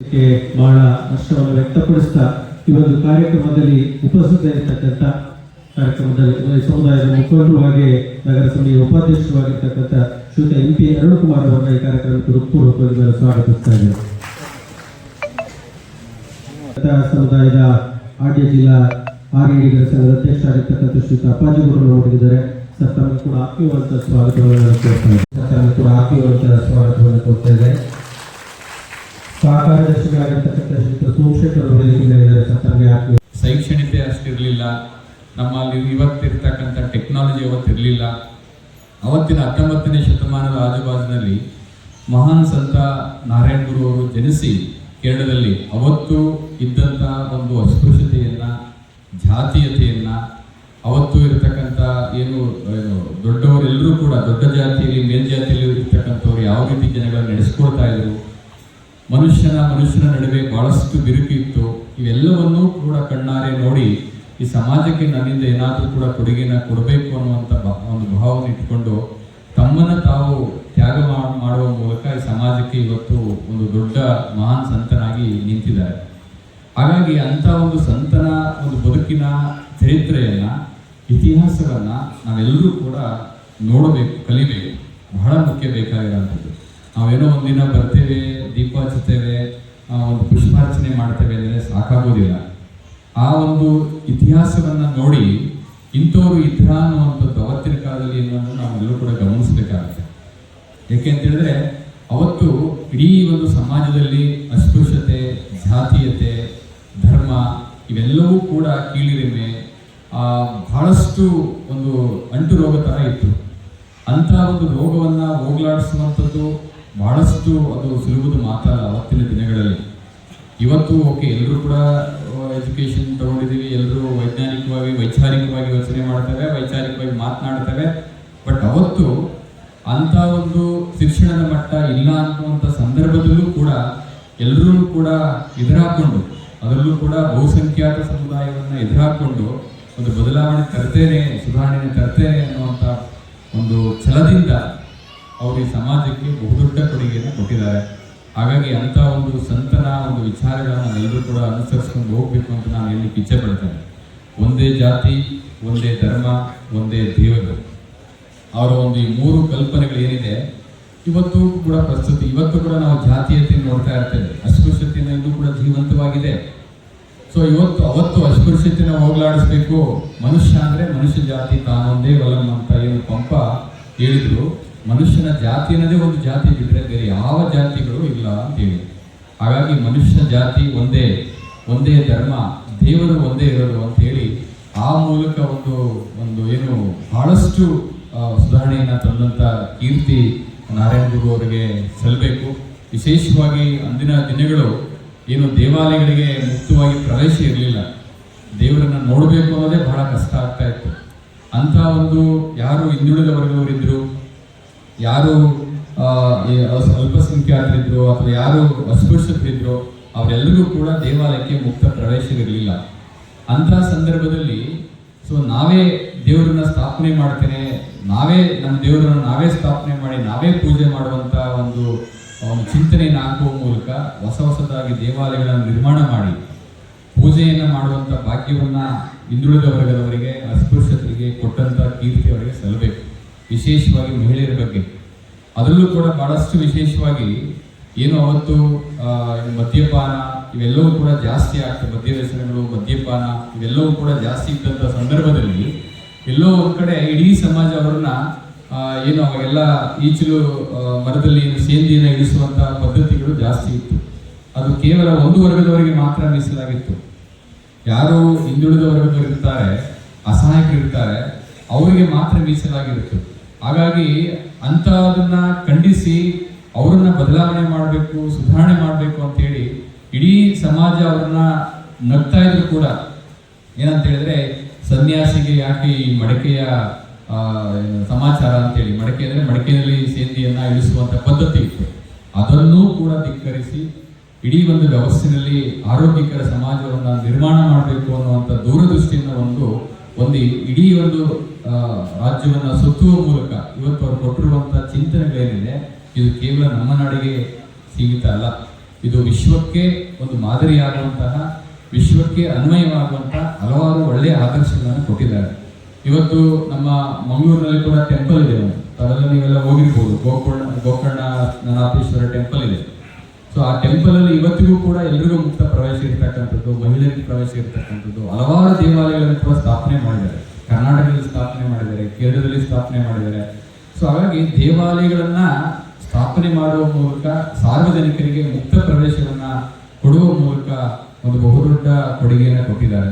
ಬಹಳ ಹರ್ಷವನ್ನು ವ್ಯಕ್ತಪಡಿಸ್ತಾ ಈ ಒಂದು ಕಾರ್ಯಕ್ರಮದಲ್ಲಿ ಉಪಸ್ಥಿತರಿರ್ತಕ್ಕಂಥ ಕಾರ್ಯಕ್ರಮದಲ್ಲಿ ಸಮುದಾಯದ ಮುಖಂಡರು ಹಾಗೆ ನಗರ ಸಮಿತಿಯ ಉಪಾಧ್ಯಕ್ಷರಾಗಿರ್ತಕ್ಕಂಥ ಶ್ರೀಯುತ ಎಂ ಪಿ ಅರುಣಕುಮಾರ್ ಅವರನ್ನ ಈ ಕಾರ್ಯಕ್ರಮಕ್ಕೆ ಹೃತ್ಪೂರ್ವಕವಾಗಿ ನಾನು ಸ್ವಾಗತಿಸ್ತಾ ಇದ್ದೇನೆ. ಸಮುದಾಯದ ಆಡ್ಯ ಜಿಲ್ಲಾ ಆರ್ಯಡಿಗರ ಸಂಘದ ಅಧ್ಯಕ್ಷರಾಗಿರ್ತಕ್ಕಂಥ ಶ್ರೀಯುತ ಅಪ್ಪಾಜಿ ಅವರು ನೋಡಿದ್ದಾರೆ ಸರ್, ತಮಗೆ ಕೂಡ ಆತ್ಮೀಯವಂತ ಸ್ವಾಗತವನ್ನು ಕೂಡ ಆತ್ಮೀಯವಂತ ಸ್ವಾಗತವನ್ನು ಕೋರ್ತಾ ಇದ್ದೇನೆ. ಶೈಕ್ಷಣಿಕ ಅಷ್ಟಿರಲಿಲ್ಲ. ನಮ್ಮಲ್ಲಿ ಇವತ್ತಿರ್ತಕ್ಕಂಥ ಟೆಕ್ನಾಲಜಿ ಅವತ್ತಿರಲಿಲ್ಲ. ಅವತ್ತಿನ ಹತ್ತೊಂಬತ್ತನೇ ಶತಮಾನದ ಆಜುಬಾಜಿನಲ್ಲಿ ಮಹಾನ್ ಸಂತ ನಾರಾಯಣ ಗುರು ಅವರು ಜನಿಸಿ ಕೇರಳದಲ್ಲಿ ಅವತ್ತು ಇದ್ದಂಥ ಒಂದು ಅಸ್ಪೃಶ್ಯತೆಯನ್ನು, ಜಾತೀಯತೆಯನ್ನ, ಅವತ್ತು ಇರತಕ್ಕಂಥ ಏನು ಏನು ದೊಡ್ಡವರೆಲ್ಲರೂ ಕೂಡ, ದೊಡ್ಡ ಜಾತಿಯಲ್ಲಿ ಮೇಲ್ಜಾತಿಯಲ್ಲಿ ಇರ್ತಕ್ಕಂಥವ್ರು ಯಾವ ರೀತಿ ಜನಗಳನ್ನ ನಡೆಸ್ಕೊಳ್ತಾ ಇದ್ರು ಮನುಷ್ಯನ ಮನುಷ್ಯನ ನಡುವೆ ಬಹಳಷ್ಟು ಬಿರುಕು ಇತ್ತು. ಇವೆಲ್ಲವನ್ನೂ ಕೂಡ ಕಣ್ಣಾರೆ ನೋಡಿ ಈ ಸಮಾಜಕ್ಕೆ ನನ್ನಿಂದ ಏನಾದರೂ ಕೂಡ ಕೊಡುಗೆನ ಕೊಡಬೇಕು ಅನ್ನುವಂಥ ಒಂದು ಭಾವನೆ ಇಟ್ಕೊಂಡು ತಮ್ಮನ್ನು ತಾವು ತ್ಯಾಗ ಮಾಡುವ ಮೂಲಕ ಈ ಸಮಾಜಕ್ಕೆ ಇವತ್ತು ಒಂದು ದೊಡ್ಡ ಮಹಾನ್ ಸಂತನಾಗಿ ನಿಂತಿದ್ದಾರೆ. ಹಾಗಾಗಿ ಅಂಥ ಒಂದು ಸಂತನ, ಒಂದು ಬದುಕಿನ ಚರಿತ್ರೆಯನ್ನು, ಇತಿಹಾಸವನ್ನು ನಾವೆಲ್ಲರೂ ಕೂಡ ನೋಡಬೇಕು, ಕಲಿಬೇಕು. ಬಹಳ ಮುಖ್ಯ ಬೇಕಾಗಿರೋಂಥದ್ದು ನಾವೇನೋ ಒಂದಿನ ಬರ್ತೇವೆ, ದೀಪ ಹಚ್ಚುತ್ತೇವೆ ಒಂದು ಪುಷ್ಪಾರ್ಚನೆ ಮಾಡ್ತೇವೆ ಅಂದರೆ ಸಾಕಾಗೋದಿಲ್ಲ. ಆ ಒಂದು ಇತಿಹಾಸವನ್ನು ನೋಡಿ ಇಂಥವರು ಇದ್ರ ಅನ್ನುವಂಥದ್ದು ಅವತ್ತಿನ ಕಾಲದಲ್ಲಿ ಅನ್ನೋದು ನಾವೆಲ್ಲರೂ ಕೂಡ ಗಮನಿಸಬೇಕಾಗುತ್ತೆ. ಹೇಳಿದ್ರೆ, ಅವತ್ತು ಇಡೀ ಒಂದು ಸಮಾಜದಲ್ಲಿ ಅಸ್ಪೃಶ್ಯತೆ, ಜಾತೀಯತೆ, ಧರ್ಮ ಇವೆಲ್ಲವೂ ಕೂಡ ಕೀಳಿರಿಮೆ ಬಹಳಷ್ಟು ಒಂದು ಅಂಟು ರೋಗ ಥರ ಇತ್ತು. ಅಂಥ ಒಂದು ರೋಗವನ್ನು ಹೋಗಲಾಡಿಸುವಂಥದ್ದು ಬಹಳಷ್ಟು ಅದು ಸುಲಭದ ಮಾತಲ್ಲ ಅವತ್ತಿನ ದಿನಗಳಲ್ಲಿ. ಇವತ್ತು ಓಕೆ ಎಲ್ಲರೂ ಕೂಡ ಎಜುಕೇಶನ್ ತಗೊಂಡಿದ್ದೀವಿ ಎಲ್ಲರೂ ವೈಜ್ಞಾನಿಕವಾಗಿ, ವೈಚಾರಿಕವಾಗಿ ಯೋಚನೆ ಮಾಡ್ತಾರೆ ವೈಚಾರಿಕವಾಗಿ ಮಾತನಾಡ್ತಾರೆ ಬಟ್ ಅವತ್ತು ಅಂತ ಒಂದು ಶಿಕ್ಷಣದ ಮಟ್ಟ ಇಲ್ಲ ಅನ್ನುವಂಥ ಸಂದರ್ಭದಲ್ಲೂ ಕೂಡ ಎಲ್ಲರೂ ಕೂಡ ಎದುರಾಕೊಂಡು, ಅದರಲ್ಲೂ ಕೂಡ ಬಹುಸಂಖ್ಯಾತ ಸಮುದಾಯವನ್ನು ಎದುರಾಕೊಂಡು ಒಂದು ಬದಲಾವಣೆ ತರ್ತೇನೆ ಸುಧಾರಣೆ ತರ್ತೇನೆ ಅನ್ನುವಂಥ ಒಂದು ಛಲದಿಂದ ಅವರು ಈ ಸಮಾಜಕ್ಕೆ ಬಹುದೊಡ್ಡ ಕೊಡುಗೆಯನ್ನು ಕೊಟ್ಟಿದ್ದಾರೆ. ಹಾಗಾಗಿ ಅಂತ ಒಂದು ಸಂತನ, ಒಂದು ವಿಚಾರಗಳನ್ನು ಎಲ್ಲರೂ ಕೂಡ ಅನುಸರಿಸ್ಕೊಂಡು ಹೋಗ್ಬೇಕು ಅಂತ ನಾನು ಹೇಳಿ ಇಚ್ಛೆ ಪಡ್ತೇನೆ. ಒಂದೇ ಜಾತಿ, ಒಂದೇ ಧರ್ಮ, ಒಂದೇ ದೇವರು. ಅವರ ಒಂದು ಈ ಮೂರು ಕಲ್ಪನೆಗಳು ಏನಿದೆ, ಇವತ್ತು ಕೂಡ ಪ್ರಸ್ತುತಿ, ಇವತ್ತು ಕೂಡ ನಾವು ಜಾತೀಯತೆಯನ್ನು ನೋಡ್ತಾ ಇರ್ತೇವೆ. ಅಸ್ಪೃಶ್ಯತೆಯನ್ನು ಇನ್ನೂ ಕೂಡ ಜೀವಂತವಾಗಿದೆ. ಸೊ ಇವತ್ತು, ಅವತ್ತು ಅಸ್ಪೃಶ್ಯತೆನ ಹೋಗಲಾಡಿಸ್ಬೇಕು. ಮನುಷ್ಯ ಅಂದ್ರೆ ಮನುಷ್ಯ ಜಾತಿ ತಾನೊಂದೇ ಬಲಂ ಅಂತ ಏನು ಪಂಪ ಹೇಳಿದ್ರು. ಮನುಷ್ಯನ ಜಾತಿ ಅನ್ನೋದೇ ಒಂದು ಜಾತಿ ಬಿಟ್ಟರೆ ಬೇರೆ ಯಾವ ಜಾತಿಗಳು ಇಲ್ಲ ಅಂತ ಹೇಳಿ. ಹಾಗಾಗಿ ಮನುಷ್ಯ ಜಾತಿ ಒಂದೇ ಒಂದೇ ಧರ್ಮ, ದೇವರು ಒಂದೇ ಇರೋದು ಅಂತ ಹೇಳಿ ಆ ಮೂಲಕ ಒಂದು ಒಂದು ಏನು ಬಹಳಷ್ಟು ಸುಧಾರಣೆಯನ್ನು ತಂದಂಥ ಕೀರ್ತಿ ನಾರಾಯಣ ಗುರು ಅವರಿಗೆ ಸಲ್ಲಬೇಕು ವಿಶೇಷವಾಗಿ ಅಂದಿನ ದಿನಗಳು ಏನು ದೇವಾಲಯಗಳಿಗೆ ಮುಕ್ತವಾಗಿ ಪ್ರವೇಶ ಇರಲಿಲ್ಲ. ದೇವರನ್ನು ನೋಡಬೇಕು ಅನ್ನೋದೇ ಬಹಳ ಕಷ್ಟ ಆಗ್ತಾ ಇತ್ತು. ಅಂಥ ಒಂದು ಯಾರು ಹಿಂದುಳಿದ ವರ್ಗದವರಿದ್ರು ಯಾರು ಅಲ್ಪಸಂಖ್ಯಾತರಿದ್ರು ಅಥವಾ ಯಾರು ಅಸ್ಪೃಶ್ಯತರಿದ್ರು ಅವರೆಲ್ಲರಿಗೂ ಕೂಡ ದೇವಾಲಯಕ್ಕೆ ಮುಕ್ತ ಪ್ರವೇಶವಿರಲಿಲ್ಲ. ಅಂತ ಸಂದರ್ಭದಲ್ಲಿ ಸೊ ನಾವೇ ದೇವರನ್ನ ಸ್ಥಾಪನೆ ಮಾಡ್ತೇನೆ, ನಾವೇ ನಮ್ಮ ದೇವರನ್ನ ನಾವೇ ಸ್ಥಾಪನೆ ಮಾಡಿ, ನಾವೇ ಪೂಜೆ ಮಾಡುವಂತ ಒಂದು ಚಿಂತನೆಯನ್ನು ಹಾಕುವ ಮೂಲಕ ಹೊಸ ಹೊಸದಾಗಿ ದೇವಾಲಯಗಳನ್ನು ನಿರ್ಮಾಣ ಮಾಡಿ, ಪೂಜೆಯನ್ನು ಮಾಡುವಂಥ ಭಾಗ್ಯವನ್ನು ಹಿಂದುಳಿದ ವರ್ಗದವರಿಗೆ ಅಸ್ಪೃಶ್ಯತರಿಗೆ ಕೊಟ್ಟಂತ ಕೀರ್ತಿ ಅವರಿಗೆ ಸಲ್ಲಬೇಕು. ವಿಶೇಷವಾಗಿ ಮಹಿಳೆಯರ ಬಗ್ಗೆ. ಅದರಲ್ಲೂ ಕೂಡ ಬಹಳಷ್ಟು ವಿಶೇಷವಾಗಿ ಏನು ಅವತ್ತು ಮದ್ಯಪಾನ, ಇವೆಲ್ಲವೂ ಕೂಡ ಜಾಸ್ತಿ ಆಗ್ತದೆ ಮದ್ಯ ವ್ಯಸನಗಳು ಮದ್ಯಪಾನ, ಇವೆಲ್ಲವೂ ಕೂಡ ಜಾಸ್ತಿ ಇದ್ದಂಥ ಸಂದರ್ಭದಲ್ಲಿ ಎಲ್ಲೋ ಒಂದು ಕಡೆ ಇಡೀ ಸಮಾಜ ಅವರನ್ನ ಏನು ಅವಾಗೆಲ್ಲ ಈಚಲು ಮರದಲ್ಲಿ ಸೇಂದಿಯನ್ನು ಇಳಿಸುವಂತಹ ಪದ್ಧತಿಗಳು ಜಾಸ್ತಿ ಇತ್ತು. ಅದು ಕೇವಲ ಒಂದು ವರ್ಗದವರಿಗೆ ಮಾತ್ರ ಮೀಸಲಾಗಿತ್ತು. ಯಾರು ಹಿಂದುಳಿದ ಅಸಹಾಯಕರು ಇರ್ತಾರೆ ಅವರಿಗೆ ಮಾತ್ರ ಮೀಸಲಾಗಿರುತ್ತೆ ಹಾಗಾಗಿ ಅಂಥದನ್ನ ಖಂಡಿಸಿ ಅವರನ್ನ ಬದಲಾವಣೆ ಮಾಡಬೇಕು, ಸುಧಾರಣೆ ಮಾಡಬೇಕು ಅಂತ ಹೇಳಿ ಇಡೀ ಸಮಾಜ ಅವ್ರನ್ನ ನಗ್ತಾ ಇದ್ರು ಕೂಡ. ಏನಂತ ಹೇಳಿದ್ರೆ ಸನ್ಯಾಸಿಗೆ ಯಾಕೆ ಈ ಮಡಕೆಯ ಸಮಾಚಾರ ಅಂತೇಳಿ, ಮಡಕೆ ಅಂದ್ರೆ ಮಡಕೆಯಲ್ಲಿ ಸೇಂದಿಯನ್ನ ಇಳಿಸುವಂತ ಪದ್ಧತಿ ಇತ್ತು. ಅದನ್ನೂ ಕೂಡ ಧಿಕ್ಕರಿಸಿ ಇಡೀ ಒಂದು ವ್ಯವಸ್ಥೆಯಲ್ಲಿ ಆರೋಗ್ಯಕರ ಸಮಾಜವನ್ನು ನಿರ್ಮಾಣ ಮಾಡಬೇಕು ಅನ್ನುವಂಥ ದೂರದೃಷ್ಟಿಯಿಂದ ಒಂದು ಒಂದು ಇಡೀ ಒಂದು ರಾಜ್ಯವನ್ನು ಸುತ್ತುವ ಮೂಲಕ ಇವತ್ತು ಅವರು ಕೊಟ್ಟಿರುವಂತಹ ಚಿಂತನೆಗಳೇನಿದೆ, ಇದು ಕೇವಲ ನಮ್ಮ ನಾಡಿಗೆ ಸೀಮಿತ ಅಲ್ಲ. ಇದು ವಿಶ್ವಕ್ಕೆ ಒಂದು ಮಾದರಿಯಾಗುವಂತಹ, ವಿಶ್ವಕ್ಕೆ ಅನ್ವಯವಾಗುವಂತಹ ಹಲವಾರು ಒಳ್ಳೆಯ ಆದರ್ಶಗಳನ್ನು ಕೊಟ್ಟಿದ್ದಾರೆ. ಇವತ್ತು ನಮ್ಮ ಮಂಗಳೂರಿನಲ್ಲಿ ಕೂಡ ಟೆಂಪಲ್ ಇದೆ. ಅದರಲ್ಲಿ ನೀವೆಲ್ಲ ಹೋಗಿರ್ಬೋದು. ಗೋಕರ್ಣ ಗೋಕರ್ಣ ನಾಥೇಶ್ವರ ಟೆಂಪಲ್ ಇದೆ. ಸೊ ಆ ಟೆಂಪಲ್ ಅಲ್ಲಿ ಇವತ್ತಿಗೂ ಕೂಡ ಎಲ್ರಿಗೂ ಮುಕ್ತ ಪ್ರವೇಶ ಇರ್ತಕ್ಕಂಥದ್ದು, ಮಹಿಳೆಯರಿಗೆ ಪ್ರವೇಶ ಇರ್ತಕ್ಕಂಥದ್ದು, ಹಲವಾರು ದೇವಾಲಯಗಳನ್ನು ಕೂಡ ಸ್ಥಾಪನೆ ಮಾಡಿದ್ದಾರೆ. ಕರ್ನಾಟಕದಲ್ಲಿ ಸ್ಥಾಪನೆ ಮಾಡಿದ್ದಾರೆ, ಕೇರಳದಲ್ಲಿ ಸ್ಥಾಪನೆ ಮಾಡಿದ್ದಾರೆ. ಸೊ ಹಾಗಾಗಿ ದೇವಾಲಯಗಳನ್ನ ಸ್ಥಾಪನೆ ಮಾಡುವ ಮೂಲಕ ಸಾರ್ವಜನಿಕರಿಗೆ ಮುಕ್ತ ಪ್ರವೇಶವನ್ನ ಕೊಡುವ ಮೂಲಕ ಒಂದು ಬಹುದೊಡ್ಡ ಕೊಡುಗೆಯನ್ನು ಕೊಟ್ಟಿದ್ದಾರೆ.